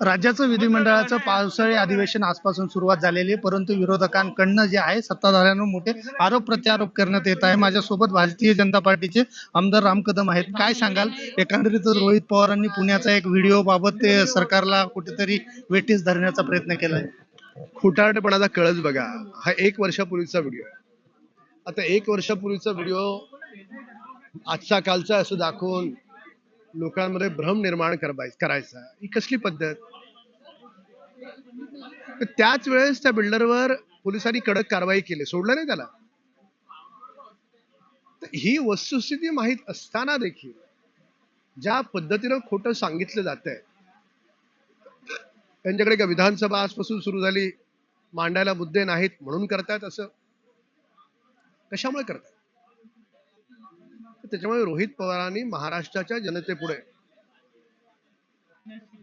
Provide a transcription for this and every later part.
राज्याचं विधिमंडळाचं पावसाळी अधिवेशन आजपासून सुरुवात झालेली आहे. परंतु विरोधकांकडनं जे आहे सत्ताधाऱ्यांवर मोठे आरोप प्रत्यारोप करण्यात येत आहे. माझ्यासोबत भारतीय जनता पार्टीचे आमदार राम कदम आहेत. काय सांगाल? एकंदरीत रोहित पवारांनी पुण्याचा एक व्हिडिओ बाबत ते सरकारला कुठेतरी वेठीस धरण्याचा प्रयत्न केलाय. खोटारडेपणाचा कळच बघा. हा एक वर्षापूर्वीचा व्हिडिओ आता एक वर्षापूर्वीचा व्हिडिओ आजचा कालचा असं दाखवून लोकांमध्ये भ्रम निर्माण करवाय- करायचा. ही कसली पद्धत? तर त्याच वेळेस त्या बिल्डरवर पोलिसांनी कडक कारवाई केली. सोडलं नाही त्याला. ही वस्तुस्थिती माहीत असताना देखील ज्या पद्धतीनं खोटं सांगितलं जात आहे त्यांच्याकडे का विधानसभा आजपासून सुरू झाली. मांडायला मुद्दे नाहीत म्हणून करतायत असं. कशामुळे करतायत? त्याच्यामुळे रोहित पवारांनी महाराष्ट्राच्या जनतेपुढे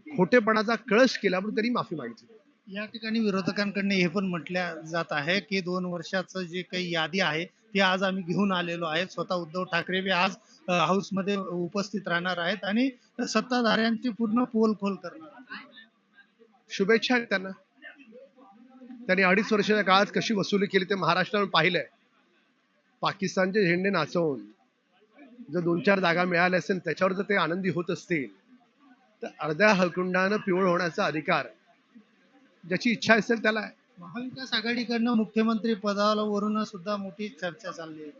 खोटेपणाचा कळस केला म्हणून त्यांनी माफी मागितली. या ठिकाणी विरोधकांकडनं हे पण म्हटलं जात आहे की दोन वर्षाचं जे काही यादी आहे ती आज आम्ही घेऊन आलेलो आहे. स्वतः उद्धव ठाकरे बी आज हाऊसमध्ये उपस्थित राहणार आहेत आणि सत्ताधाऱ्यांची पूर्ण पोलखोल करणार आहेत. शुभेच्छा आहेत त्यांना. त्यांनी अडीच वर्षाच्या काळात कशी वसुली केली ते महाराष्ट्रानं पाहिलंय. पाकिस्तानचे झेंडे नाचवून. जर दोन चार जागा मिळाल्या असेल त्याच्यावर जर ते आनंदी होत असतील तर अर्ध्या हळकुंडानं पिवळ होण्याचा अधिकार ज्याची इच्छा असेल त्याला. महाविकास आघाडीकडनं मुख्यमंत्री पदावरून सुद्धा मोठी चर्चा चालली आहे?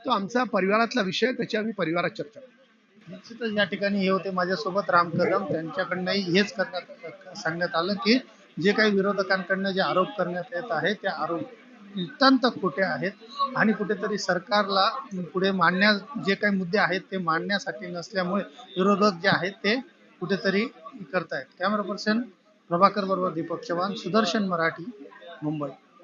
तो आमचा परिवारातला विषय त्याची आम्ही परिवारात चर्चा. निश्चितच या ठिकाणी हे होते माझ्यासोबत राम कदम त्यांच्याकडनंही हेच करण्यात सांगण्यात आलं की जे काही विरोधकांकडनं जे आरोप करण्यात येत आहे ते आरोप नितांत खोटे आहेत आणि कुठेतरी सरकारला पुढे मांडण्या जे काही मुद्दे आहेत ते मांडण्यासाठी नसल्यामुळे विरोधक जे आहेत ते कुठेतरी करतायत. कॅमेरा पर्सन प्रभाकर बरोबर दीपक चव्हाण सुदर्शन मराठी मुंबई.